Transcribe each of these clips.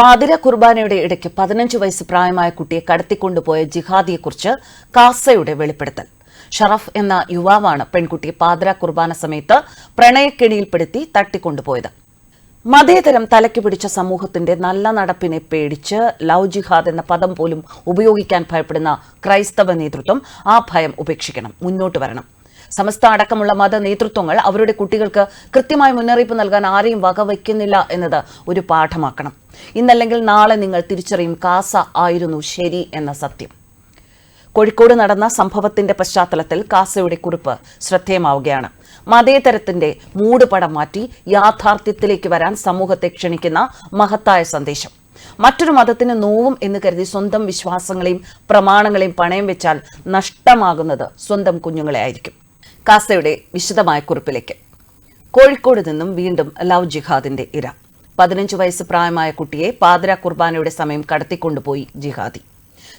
പാതിര കുർബാനയുടെ ഇടയ്ക്ക് പതിനഞ്ച് വയസ്സ് പ്രായമായ കുട്ടിയെ കടത്തിക്കൊണ്ടുപോയ ജിഹാദിയെക്കുറിച്ച് കാസയുടെ വെളിപ്പെടുത്തൽ. ഷറഫ് എന്ന യുവാവാണ് പെൺകുട്ടിയെ പാതിര കുർബാന സമയത്ത് പ്രണയക്കെണിയിൽപ്പെടുത്തി തട്ടിക്കൊണ്ടുപോയത്. മതേതരം തലയ്ക്ക് പിടിച്ച സമൂഹത്തിന്റെ നല്ല നടപ്പിനെ പേടിച്ച് ലവ് ജിഹാദ് എന്ന പദം പോലും ഉപയോഗിക്കാൻ ഭയപ്പെടുന്ന ക്രൈസ്തവ നേതൃത്വം ആ ഭയം ഉപേക്ഷിക്കണം മുന്നോട്ട് വരണം. സമസ്ത അടക്കമുള്ള മത നേതൃത്വങ്ങൾ അവരുടെ കുട്ടികൾക്ക് കൃത്യമായ മുന്നറിയിപ്പ് നൽകാൻ ആരെയും വകവയ്ക്കുന്നില്ല എന്നത് ഒരു പാഠമാക്കണം. ഇന്നല്ലെങ്കിൽ നാളെ നിങ്ങൾ തിരിച്ചറിയും കാസ ആയിരുന്നു ശരി എന്ന സത്യം. കോഴിക്കോട് നടന്ന സംഭവത്തിന്റെ പശ്ചാത്തലത്തിൽ കാസയുടെ കുറിപ്പ് ശ്രദ്ധേയമാവുകയാണ്. മതേതരത്തിന്റെ മൂടുപടം മാറ്റി യാഥാർത്ഥ്യത്തിലേക്ക് വരാൻ സമൂഹത്തെ ക്ഷണിക്കുന്ന മഹത്തായ സന്ദേശം. മറ്റൊരു മതത്തിന് നോവും എന്ന് കരുതി സ്വന്തം വിശ്വാസങ്ങളെയും പ്രമാണങ്ങളെയും പണയം വെച്ചാൽ നഷ്ടമാകുന്നത് സ്വന്തം കുഞ്ഞുങ്ങളെ ആയിരിക്കും. കാസയുടെ വിശദമായ കുറിപ്പിലേക്ക്. കോഴിക്കോട് നിന്നും വീണ്ടും ലവ് ജിഹാദിന്റെ ഇര. പതിനഞ്ച് വയസ്സ് പ്രായമായ കുട്ടിയെ പാതിര കുർബാനയുടെ സമയം കടത്തിക്കൊണ്ടുപോയി ജിഹാദി.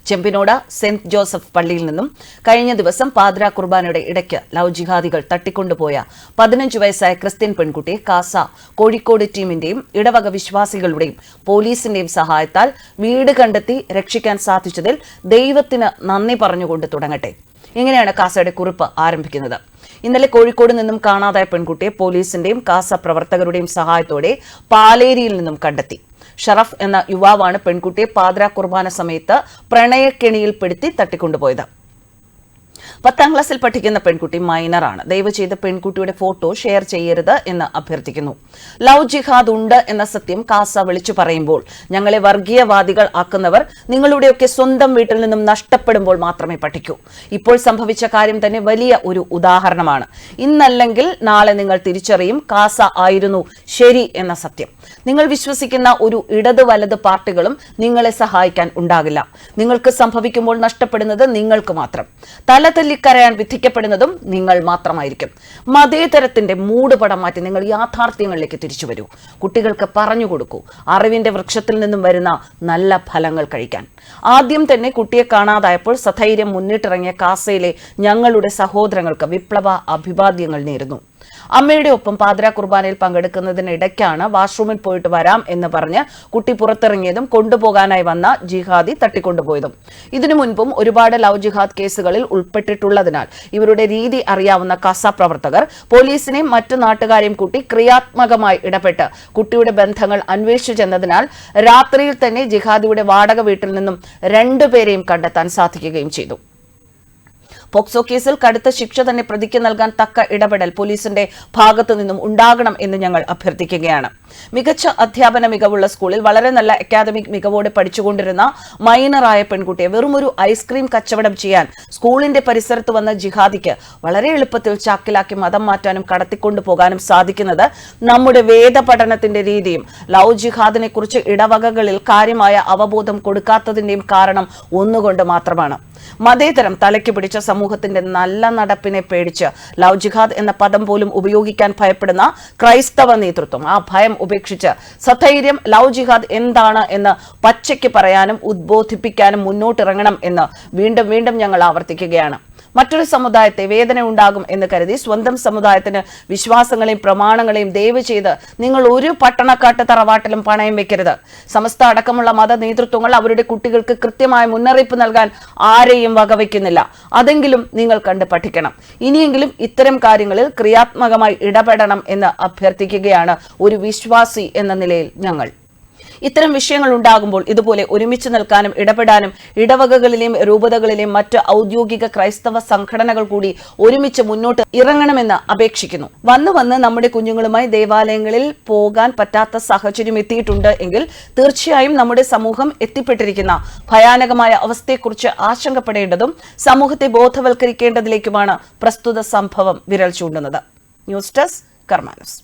ചെമ്പിനോട സെന്റ് ജോസഫ് പള്ളിയിൽ നിന്നും കഴിഞ്ഞ ദിവസം പാതിര കുർബാനയുടെ ഇടയ്ക്ക് ലവ് ജിഹാദികൾ തട്ടിക്കൊണ്ടുപോയ പതിനഞ്ച് വയസ്സായ ക്രിസ്ത്യൻ പെൺകുട്ടിയെ കാസ കോഴിക്കോട് ടീമിന്റെയും ഇടവക വിശ്വാസികളുടെയും പോലീസിന്റെയും സഹായത്താൽ വീട് കണ്ടെത്തി രക്ഷിക്കാൻ സാധിച്ചതിൽ ദൈവത്തിന് നന്ദി പറഞ്ഞുകൊണ്ട് തുടങ്ങട്ടെ. ഇങ്ങനെയാണ് കാസയുടെ കുറിപ്പ് ആരംഭിക്കുന്നത്? ഇന്നലെ കോഴിക്കോട് നിന്നും കാണാതായ പെൺകുട്ടിയെ പോലീസിന്റെയും കാസ പ്രവർത്തകരുടെയും സഹായത്തോടെ പാലേരിയിൽ നിന്നും കണ്ടെത്തി. ഷറഫ് എന്ന യുവാവാണ് പെൺകുട്ടിയെ പാതിരാ കുർബാന സമയത്ത് പ്രണയക്കെണിയിൽപ്പെടുത്തി തട്ടിക്കൊണ്ടുപോയത്. പത്താം ക്ലാസ്സിൽ പഠിക്കുന്ന പെൺകുട്ടി മൈനറാണ്. ദയവ് ചെയ്ത് പെൺകുട്ടിയുടെ ഫോട്ടോ ഷെയർ ചെയ്യരുത് എന്ന് അഭ്യർത്ഥിക്കുന്നു. ലവ് ജിഹാദ് ഉണ്ട് എന്ന സത്യം കാസ വിളിച്ചു പറയുമ്പോൾ ഞങ്ങളെ വർഗീയവാദികൾ ആക്കുന്നവർ നിങ്ങളുടെയൊക്കെ സ്വന്തം വീട്ടിൽ നിന്നും നഷ്ടപ്പെടുമ്പോൾ മാത്രമേ പഠിക്കൂ. ഇപ്പോൾ സംഭവിച്ച കാര്യം തന്നെ വലിയ ഒരു ഉദാഹരണമാണ്. ഇന്നല്ലെങ്കിൽ നാളെ നിങ്ങൾ തിരിച്ചറിയും കാസ ആയിരുന്നു ശരി എന്ന സത്യം. നിങ്ങൾ വിശ്വസിക്കുന്ന ഒരു ഇടത് വലത് പാർട്ടികളും നിങ്ങളെ സഹായിക്കാൻ ഉണ്ടാകില്ല. നിങ്ങൾക്ക് സംഭവിക്കുമ്പോൾ നഷ്ടപ്പെടുന്നത് നിങ്ങൾക്ക് മാത്രം. തല തല്ലിക്കരയാൻ വിധിക്കപ്പെടുന്നതും നിങ്ങൾ മാത്രമായിരിക്കും. മതേതരത്തിന്റെ മൂടുപടം മാറ്റി നിങ്ങൾ യാഥാർത്ഥ്യങ്ങളിലേക്ക് തിരിച്ചു വരൂ. കുട്ടികൾക്ക് പറഞ്ഞു കൊടുക്കൂ. അറിവിന്റെ വൃക്ഷത്തിൽ നിന്നും വരുന്ന നല്ല ഫലങ്ങൾ കഴിക്കാൻ. ആദ്യം തന്നെ കുട്ടിയെ കാണാതായപ്പോൾ സധൈര്യം മുന്നിട്ടിറങ്ങിയ കാസയിലെ ഞങ്ങളുടെ സഹോദരങ്ങൾക്ക് വിപ്ലവ അഭിവാദ്യങ്ങൾ നേരുന്നു. അമ്മയുടെ ഒപ്പം പാതിര കുർബാനയിൽ പങ്കെടുക്കുന്നതിനിടയ്ക്കാണ് വാഷ്റൂമിൽ പോയിട്ട് വരാം എന്ന് പറഞ്ഞ് കുട്ടി പുറത്തിറങ്ങിയതും കൊണ്ടുപോകാനായി വന്ന ജിഹാദി തട്ടിക്കൊണ്ടുപോയതും. ഇതിനു മുൻപും ഒരുപാട് ലവ് ജിഹാദ് കേസുകളിൽ ഉൾപ്പെട്ടിട്ടുള്ളതിനാൽ ഇവരുടെ രീതി അറിയാവുന്ന കസ പ്രവർത്തകർ പോലീസിനെയും മറ്റു നാട്ടുകാരെയും കൂട്ടി ക്രിയാത്മകമായി ഇടപെട്ട് കുട്ടിയുടെ ബന്ധങ്ങൾ അന്വേഷിച്ചെന്നതിനാൽ രാത്രിയിൽ തന്നെ ജിഹാദിയുടെ വാടക വീട്ടിൽ നിന്നും രണ്ടുപേരെയും കണ്ടെത്താൻ സാധിക്കുകയും ചെയ്തു. പോക്സോ കേസിൽ കടുത്ത ശിക്ഷ തന്നെ പ്രതിക്ക് നൽകാൻ തക്ക ഇടപെടൽ പോലീസിന്റെ ഭാഗത്തു നിന്നും ഉണ്ടാകണം എന്ന് ഞങ്ങൾ അഭ്യർത്ഥിക്കുകയാണ്. മികച്ച അധ്യാപന മികവുള്ള സ്കൂളിൽ വളരെ നല്ല അക്കാദമിക് മികവോടെ പഠിച്ചുകൊണ്ടിരുന്ന മൈനറായ പെൺകുട്ടിയെ വെറുമൊരു ഐസ്ക്രീം കച്ചവടം ചെയ്യാൻ സ്കൂളിന്റെ പരിസരത്ത് വന്ന ജിഹാദിക്ക് വളരെ എളുപ്പത്തിൽ ചാക്കിലാക്കി മതം മാറ്റാനും കടത്തിക്കൊണ്ടു പോകാനും സാധിക്കുന്നത് നമ്മുടെ വേദപഠനത്തിന്റെ രീതിയും ലവ് ജിഹാദിനെ കുറിച്ച് ഇടവകകളിൽ കാര്യമായ അവബോധം കൊടുക്കാത്തതിന്റെയും കാരണം ഒന്നുകൊണ്ട് മാത്രമാണ്. മതേതരം തലയ്ക്ക് പിടിച്ച സമൂഹത്തിന്റെ നല്ല നടപ്പിനെ പേടിച്ച് ലവ് ജിഹാദ് എന്ന പദം പോലും ഉപയോഗിക്കാൻ ഭയപ്പെടുന്ന ക്രൈസ്തവ നേതൃത്വം. ആ ഭയം ഉപേക്ഷിച്ച് സധൈര്യം ലവ് ജിഹാദ് എന്താണ് എന്ന് പച്ചയ്ക്ക് പറയാനും ഉദ്ബോധിപ്പിക്കാനും മുന്നോട്ടിറങ്ങണം എന്ന് വീണ്ടും വീണ്ടും ഞങ്ങൾ ആവർത്തിക്കുകയാണ്. മറ്റൊരു സമുദായത്തെ വേദന ഉണ്ടാകും എന്ന് കരുതി സ്വന്തം സമുദായത്തിന് വിശ്വാസങ്ങളെയും പ്രമാണങ്ങളെയും ദയവ് ചെയ്ത് നിങ്ങൾ ഒരു പട്ടണക്കാട്ട് തറവാട്ടിലും പണയം വെക്കരുത്. സമസ്ത അടക്കമുള്ള മത നേതൃത്വങ്ങൾ അവരുടെ കുട്ടികൾക്ക് കൃത്യമായ മുന്നറിയിപ്പ് നൽകാൻ ആരെയും വകവയ്ക്കുന്നില്ല. അതെങ്കിലും നിങ്ങൾ കണ്ട് പഠിക്കണം. ഇനിയെങ്കിലും ഇത്തരം കാര്യങ്ങളിൽ ക്രിയാത്മകമായി ഇടപെടണം എന്ന് അഭ്യർത്ഥിക്കുകയാണ് ഒരു വിശ്വാസി എന്ന നിലയിൽ ഞങ്ങൾ. ഇത്തരം വിഷയങ്ങൾ ഉണ്ടാകുമ്പോൾ ഇതുപോലെ ഒരുമിച്ച് നിൽക്കാനും ഇടപെടാനും ഇടവകകളിലെയും രൂപതകളിലെയും മറ്റ് ഔദ്യോഗിക ക്രൈസ്തവ സംഘടനകൾ കൂടി ഒരുമിച്ച് മുന്നോട്ട് ഇറങ്ങണമെന്ന് അപേക്ഷിക്കുന്നു. വന്ന് വന്ന് നമ്മുടെ കുഞ്ഞുങ്ങളുമായി ദേവാലയങ്ങളിൽ പോകാൻ പറ്റാത്ത സാഹചര്യം എത്തിയിട്ടുണ്ട് എങ്കിൽ തീർച്ചയായും നമ്മുടെ സമൂഹം എത്തിപ്പെട്ടിരിക്കുന്ന ഭയാനകമായ അവസ്ഥയെക്കുറിച്ച് ആശങ്കപ്പെടേണ്ടതും സമൂഹത്തെ ബോധവൽക്കരിക്കേണ്ടതിലേക്കുമാണ് പ്രസ്തുത സംഭവം വിരൽ ചൂണ്ടുന്നത്. News desk കർമാനസ്.